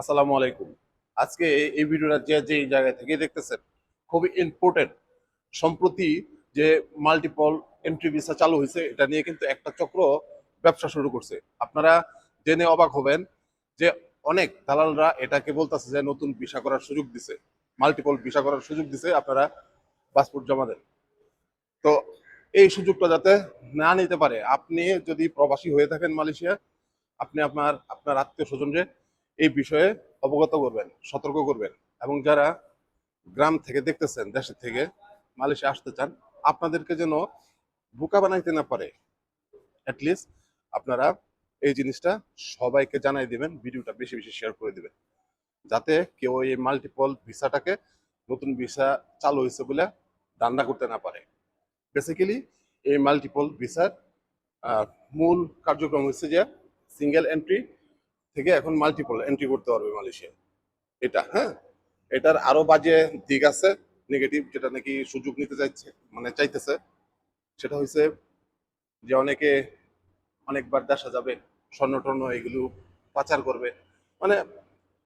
আসসালামু আলাইকুম। আজকে এই ভিডিওটা যে যে জায়গা থেকে দেখতেছেন, খুবই ইম্পর্টেন্ট সম্প্রতি যে মাল্টিপল এন্ট্রি ভিসা চালু হয়েছে, এটা নিয়ে কিন্তু একটা চক্র ব্যবসা শুরু করছে। আপনারা জেনে অবাক হবেন যে অনেক দালালরা এটাকে বলতেছে যে নতুন ভিসা করার সুযোগ দিছে। মাল্টিপল ভিসা করার সুযোগ দিছে, আপনারা পাসপোর্ট জমা দেন। তো এই সুযোগটা যাতে না নিতে পারে, আপনি যদি প্রবাসী হয়ে থাকেন মালয়েশিয়া, আপনি আপনার আপনার আত্মীয় স্বজনকে এই বিষয়ে অবগত করবেন, সতর্ক করবেন। এবং যারা গ্রাম থেকে দেখতেছেন দেশের থেকে মালয়েশিয়া আসতে চান, আপনাদেরকে যেন বোকা বানাইতে না পারে। অ্যাটলিস্ট আপনারা এই জিনিসটা সবাইকে জানাই দিবেন, ভিডিওটা বেশি বেশি শেয়ার করে দিবেন। যাতে কেউ এই মাল্টিপল ভিসাটাকে নতুন ভিসা চালু হয়েছে বলে দান্ডা করতে না পারে। বেসিক্যালি এই মাল্টিপল ভিসার মূল কার্যক্রম হচ্ছে যে সিঙ্গেল এন্ট্রি থেকে এখন মাল্টিপল এন্ট্রি করতে পারবে মালয়েশিয়া। এটা হ্যাঁ? এটার আরও বাজে দিক আছে নেগেটিভ যেটা নাকি সুযোগ নিতে চাইছে মানে চাইতেছে। সেটা হয়েছে যে অনেকে অনেকবার দেখা যাবে স্বর্ণ টর্ণ এগুলো পাচার করবে। মানে